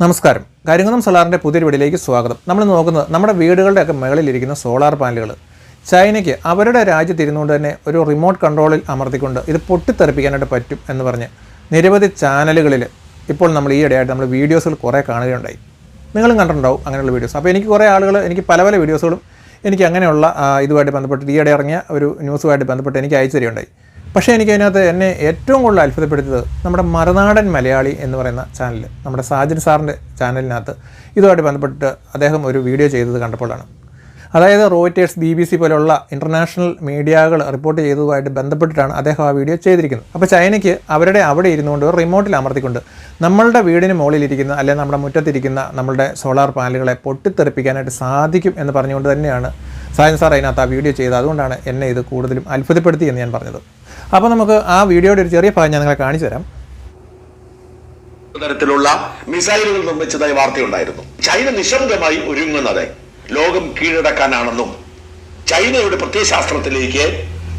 നമസ്കാരം. കരിങ്കുന്നം സോളാറിന്റെ പുതിയൊരു വീടിലേക്ക് സ്വാഗതം. നമ്മൾ നോക്കുന്നത് നമ്മുടെ വീടുകളുടെയൊക്കെ മുകളിലിരിക്കുന്ന സോളാർ പാനലുകൾ ചൈനയ്ക്ക് അവരുടെ രാജ്യത്ത് ഇരുന്നുകൊണ്ട് തന്നെ ഒരു റിമോട്ട് കൺട്രോളിൽ അമർത്തിക്കൊണ്ട് ഇത് പൊട്ടിത്തെറിപ്പിക്കാനായിട്ട് പറ്റും എന്ന് പറഞ്ഞ് നിരവധി ചാനലുകളിൽ ഇപ്പോൾ നമ്മൾ ഈ ഇടയായിട്ട് നമ്മൾ വീഡിയോസുകൾ കുറേ കാണുകയുണ്ടായി. നിങ്ങളും കണ്ടിട്ടുണ്ടാവും അങ്ങനെയുള്ള വീഡിയോസ്. അപ്പോൾ എനിക്ക് കുറേ ആളുകൾ എനിക്ക് പല പല വീഡിയോസുകളും എനിക്ക് അങ്ങനെയുള്ള ഇതുമായിട്ട് ബന്ധപ്പെട്ട് ഈ ഇറങ്ങിയ ഒരു ന്യൂസുമായിട്ട് ബന്ധപ്പെട്ട് എനിക്ക് അയച്ചു തരികയുണ്ടായി. പക്ഷേ എനിക്ക് അതിനകത്ത് എന്നെ ഏറ്റവും കൂടുതൽ അത്ഭുതപ്പെടുത്തിയത് നമ്മുടെ മറുനാടൻ മലയാളി എന്ന് പറയുന്ന ചാനൽ നമ്മുടെ സാജൻ സാറിന്റെ ചാനലിനകത്ത് ഇതുമായിട്ട് ബന്ധപ്പെട്ട് അദ്ദേഹം ഒരു വീഡിയോ ചെയ്തത് കണ്ടപ്പോഴാണ്. അതായത് റോയിറ്റേഴ്സ് ബി ബി സി പോലുള്ള ഇന്റർനാഷണൽ മീഡിയകൾ റിപ്പോർട്ട് ചെയ്തതുമായിട്ട് ബന്ധപ്പെട്ടിട്ടാണ് അദ്ദേഹം ആ വീഡിയോ ചെയ്തിരിക്കുന്നത്. അപ്പോൾ ചൈനയ്ക്ക് അവരുടെ അവിടെ ഇരുന്നുകൊണ്ട് ഒരു റിമോട്ടിൽ അമർത്തിക്കൊണ്ട് നമ്മളുടെ വീടിന് മുകളിലിരിക്കുന്ന അല്ലെങ്കിൽ നമ്മുടെ മുറ്റത്തിരിക്കുന്ന നമ്മളുടെ സോളാർ പാനലുകളെ പൊട്ടിത്തെറിപ്പിക്കാനായിട്ട് സാധിക്കും എന്ന് പറഞ്ഞുകൊണ്ട് തന്നെയാണ് സായൻ സാർ അതിനകത്ത് ആ വീഡിയോ ചെയ്തത്. അതുകൊണ്ടാണ് എന്നെ ഇത് കൂടുതലും അത്ഭുതപ്പെടുത്തി എന്ന് ഞാൻ പറഞ്ഞത്. അപ്പോൾ നമുക്ക് ആ വീഡിയോയുടെ ഒരു ചെറിയ ഭാഗം ഞാൻ നിങ്ങളെ കാണിച്ചു തരാം. തരത്തിലുള്ള മിസൈലുകൾ നിർമ്മിച്ചതായി വാർത്തയുണ്ടായിരുന്നു. ചൈന നിശബ്ദമായി ഒരുങ്ങുന്നത് ലോകം കീഴടക്കാനാണെന്നും ചൈനയുടെ പ്രത്യയശാസ്ത്രത്തിലേക്ക്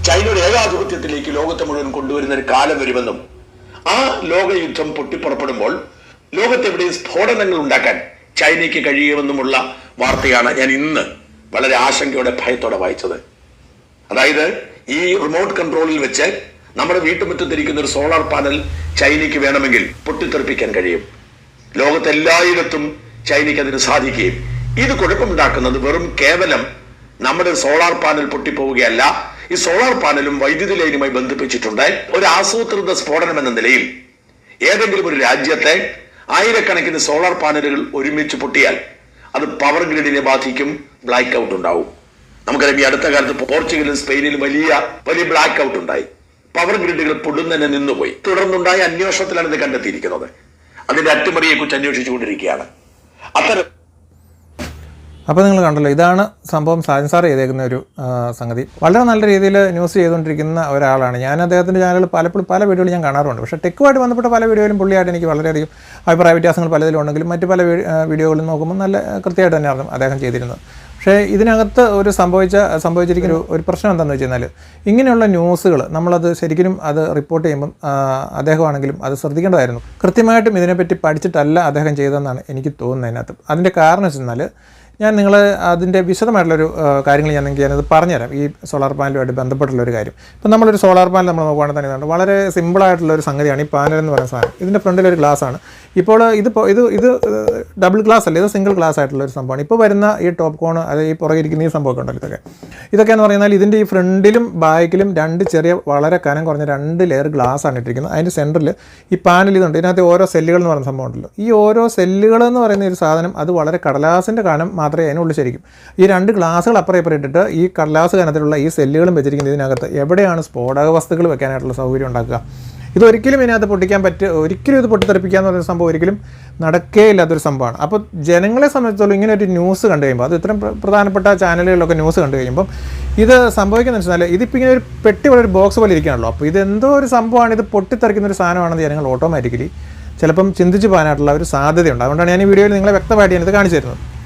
ചൈനയുടെ ഏകാധിപത്യത്തിലേക്ക് ലോകത്തെ മുഴുവൻ കൊണ്ടുവരുന്ന ഒരു കാലം വരുമെന്നും ആ ലോകയുദ്ധം പൊട്ടിപ്പുറപ്പെടുമ്പോൾ ലോകത്തെവിടെയും സ്ഫോടനങ്ങൾ ഉണ്ടാക്കാൻ ചൈനയ്ക്ക് കഴിയുമെന്നുമുള്ള വാർത്തയാണ് ഞാൻ ഇന്ന് വളരെ ആശങ്കയോടെ ഭയത്തോടെ വായിച്ചത്. അതായത് ഈ റിമോട്ട് കൺട്രോളിൽ വെച്ച് നമ്മുടെ വീട്ടുമുറ്റത്തിരിക്കുന്ന ഒരു സോളാർ പാനൽ ചൈനയ്ക്ക് വേണമെങ്കിൽ പൊട്ടിത്തെറിപ്പിക്കാൻ കഴിയും. ലോകത്തെല്ലായിടത്തും ചൈനയ്ക്ക് അതിന് സാധിക്കുകയും ഇത് കുഴപ്പമുണ്ടാക്കുന്നത് വെറും കേവലം നമ്മുടെ സോളാർ പാനൽ പൊട്ടിപ്പോവുകയല്ല. ഈ സോളാർ പാനലും വൈദ്യുതി ലൈനുമായി ബന്ധിപ്പിച്ചിട്ടുണ്ട്. ഒരു ആസൂത്രിത സ്ഫോടനം എന്ന നിലയിൽ ഏതെങ്കിലും ഒരു രാജ്യത്തെ ആയിരക്കണക്കിന് സോളാർ പാനലുകൾ ഒരുമിച്ച് പൊട്ടിയാൽ അത് പവർ ഗ്രിഡിനെ ബാധിക്കും ബ്ലാക്ക് ഔട്ട് ഉണ്ടാവും. നമുക്കറിയാം ഈ അടുത്ത കാലത്ത് പോർച്ചുഗലും സ്പെയിനിലും വലിയ വലിയ ബ്ലാക്ക് ഔട്ട് ഉണ്ടായി പവർ ഗ്രിഡുകൾ പൊടുന്നതിനെ നിന്നുപോയി. തുടർന്നുണ്ടായ അന്വേഷണത്തിലാണ് ഇത് കണ്ടെത്തിയിരിക്കുന്നത്. അതിന്റെ അട്ടിമറിയെ കുറിച്ച് അന്വേഷിച്ചുകൊണ്ടിരിക്കുകയാണ്. അത്തരം അപ്പോൾ നിങ്ങൾ കണ്ടല്ലോ ഇതാണ് സംഭവം സാജൻ സാർ ചെയ്തേക്കുന്ന ഒരു സംഗതി. വളരെ നല്ല രീതിയിൽ ന്യൂസ് ചെയ്തുകൊണ്ടിരിക്കുന്ന ഒരാളാണ്. ഞാൻ അദ്ദേഹത്തിന്റെ ചാനൽ പലപ്പോഴും പല വീഡിയോയിൽ ഞാൻ കാണാറുണ്ട്. പക്ഷേ ടെക്കുമായിട്ട് ബന്ധപ്പെട്ട പല വീഡിയോയിലും പുള്ളിയായിട്ട് എനിക്ക് വളരെയധികം അഭിപ്രായ വ്യത്യാസങ്ങൾ പലതിലും ഉണ്ടെങ്കിലും മറ്റ് പല വീഡിയോകളിൽ വീഡിയോകളും നോക്കുമ്പോൾ നല്ല കൃത്യമായിട്ട് തന്നെയായിരുന്നു അദ്ദേഹം ചെയ്തിരുന്നത്. പക്ഷേ ഇതിനകത്ത് ഒരു സംഭവിച്ച സംഭവിച്ചിരിക്കുന്ന ഒരു- പ്രശ്നം എന്താണെന്ന് വെച്ച് കഴിഞ്ഞാൽ ഇങ്ങനെയുള്ള ന്യൂസുകൾ നമ്മളത് ശരിക്കും അത് റിപ്പോർട്ട് ചെയ്യുമ്പം അദ്ദേഹമാണെങ്കിലും അത് ശ്രദ്ധിക്കേണ്ടതായിരുന്നു. കൃത്യമായിട്ടും ഇതിനെപ്പറ്റി പഠിച്ചിട്ടല്ല അദ്ദേഹം ചെയ്തതെന്നാണ് എനിക്ക് തോന്നുന്നത് അതിനകത്ത്. അതിന്റെ കാരണം വെച്ച് കഴിഞ്ഞാൽ ഞാൻ നിങ്ങൾ അതിന്റെ വിശദമായിട്ടുള്ളൊരു കാര്യങ്ങൾ ഞാൻ നിങ്ങൾക്ക് ഞാനത് പറഞ്ഞുതരാം. ഈ സോളാർ പാനലുമായിട്ട് ബന്ധപ്പെട്ടുള്ള ഒരു കാര്യം. ഇപ്പം നമ്മളൊരു സോളാർ പാനൽ നമ്മൾ നോക്കുകയാണെങ്കിൽ തന്നെ ഇതാണ് വളരെ സിമ്പിളായിട്ടുള്ള ഒരു സംഗതിയാണ് ഈ പാനൽ എന്ന് പറയുന്ന സാധനം. ഇതിന്റെ ഫ്രണ്ടിലൊരു ഗ്ലാസ് ആണ് ഇപ്പോൾ ഇത് ഇത് ഇത് ഡബിൾ ഗ്ലാസ് അല്ല ഇത് സിംഗിൾ ഗ്ലാസ് ആയിട്ടുള്ള ഒരു സംഭവമാണ്. ഇപ്പോൾ വരുന്ന ഈ ടോപ്പ് കോൺ അതായത് ഈ പുറകെ ഇരിക്കുന്ന ഈ സംഭവമൊക്കെ ഉണ്ടല്ലോ ഇതൊക്കെ. എന്ന് പറഞ്ഞാൽ ഇതിന്റെ ഈ ഫ്രണ്ടിലും ബാക്കിലും രണ്ട് ചെറിയ വളരെ കനം കുറഞ്ഞ രണ്ട് ലെയർ ഗ്ലാസ് ആണ് ഇട്ടിരിക്കുന്നത്. അതിന്റെ സെന്ററിൽ ഈ പാനൽ ഇതുണ്ട്. ഇതിനകത്ത് ഓരോ സെല്ലുകൾ എന്ന് പറയുന്ന സംഭവം ഉണ്ടല്ലോ. ഈ ഓരോ സെല്ലുകൾ എന്ന് പറയുന്ന ഒരു സാധനം അത് വളരെ കടലാസിന്റെ കനം മാത്രമേ അതിനുള്ളിൽ ശരിക്കും. ഈ രണ്ട് ഗ്ലാസുകൾ അപ്പുറം ഇപ്പുറം ഇട്ടിട്ട് ഈ കടലാസ് കനത്തിലുള്ള ഈ സെല്ലുകളും വെച്ചിരിക്കുന്നത് ഇതിനകത്ത് എവിടെയാണ് സ്ഫോടക വസ്തുക്കൾ വെക്കാനായിട്ടുള്ള സൗകര്യം ഉണ്ടാക്കുക? ഇതൊരിക്കലും ഇതിനകത്ത് പൊട്ടിക്കാൻ പറ്റുക ഒരിക്കലും ഇത് പൊട്ടിത്തെറിപ്പിക്കുക എന്ന് പറയുന്ന സംഭവം ഒരിക്കലും നടക്കേ ഇല്ലാത്തൊരു സംഭവമാണ്. അപ്പോൾ ജനങ്ങളെ സംബന്ധിച്ചിടത്തോളം ഇങ്ങനെ ഒരു ന്യൂസ് കണ്ടു കഴിയുമ്പോൾ അത് ഇത്രയും പ്ര- പ്രധാനപ്പെട്ട ചാനലുകളിലൊക്കെ ന്യൂസ് കണ്ടു കഴിയുമ്പം ഇത് സംഭവിക്കുന്നത് വെച്ചാൽ ഇതിപ്പോൾ ഇങ്ങനെ ഒരു പെട്ടി പോലെ ഒരു ബോക്സ് പോലെ ഇരിക്കുകയാണല്ലോ. അപ്പോൾ ഇതെന്തോ ഒരു സംഭവമാണ് ഇത് പൊട്ടിത്തെറിക്കുന്ന ഒരു സാധനമാണെന്ന് ജനങ്ങൾ ഓട്ടോമാറ്റിക്കലി ചിലപ്പം ചിന്തിച്ച് പോകാനായിട്ടുള്ള ഒരു സാധ്യതയുണ്ട്. അതുകൊണ്ടാണ് ഞാൻ ഈ വീഡിയോയിൽ നിങ്ങളെ വ്യക്തമായിട്ട് ഞാനിത് കാണിച്ചു തരുന്നത്.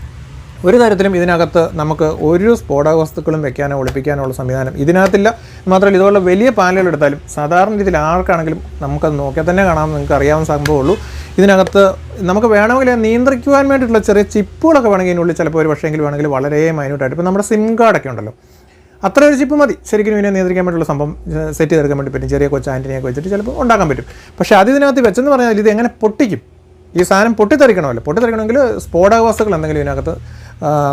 ഒരു തരത്തിലും ഇതിനകത്ത് നമുക്ക് ഒരു സ്ഫോടക വസ്തുക്കളും വെക്കാനോ ഒളിപ്പിക്കാനോ ഉള്ള സംവിധാനം ഇതിനകത്തില്ല. മാത്രമല്ല ഇതുപോലുള്ള വലിയ പാനലുകൾ എടുത്താലും സാധാരണ രീതിയിൽ ആർക്കാണെങ്കിലും നമുക്കത് നോക്കിയാൽ തന്നെ കാണാം നിങ്ങൾക്ക് അറിയാവുന്ന സംഭവമുള്ളൂ. ഇതിനകത്ത് നമുക്ക് വേണമെങ്കിൽ നിയന്ത്രിക്കുവാൻ വേണ്ടിയിട്ടുള്ള ചെറിയ ചിപ്പുകളൊക്കെ വേണമെങ്കിൽ ഇതിനുള്ളിൽ ചിലപ്പോൾ ഒരു പക്ഷേങ്കിൽ വേണമെങ്കിൽ വളരെ മൈന്യൂട്ടായിട്ട് ഇപ്പോൾ നമ്മുടെ സിം കാർഡൊക്കെ ഉണ്ടല്ലോ. അത്ര ഒരു ചിപ്പ് മതി. ശരിക്കും ഇതിനെ നിയന്ത്രിക്കാൻ പറ്റുള്ള സംഭവം സെറ്റ് ചെയ്തെടുക്കാൻ വേണ്ടി പറ്റും. ചെറിയ കൊച്ചു ആന്റിനെയൊക്കെ വെച്ചിട്ട് ചിലപ്പോൾ ഉണ്ടാക്കാൻ പറ്റും. പക്ഷേ അത് ഇതിനകത്ത് വെച്ചെന്ന് പറഞ്ഞാൽ ഇത് എങ്ങനെ പൊട്ടിക്കും? ഈ സാധനം പൊട്ടിത്തെറിക്കണമല്ലോ. പൊട്ടിത്തെറിക്കണമെങ്കിൽ സ്ഫോടക എന്തെങ്കിലും ഇതിനകത്ത്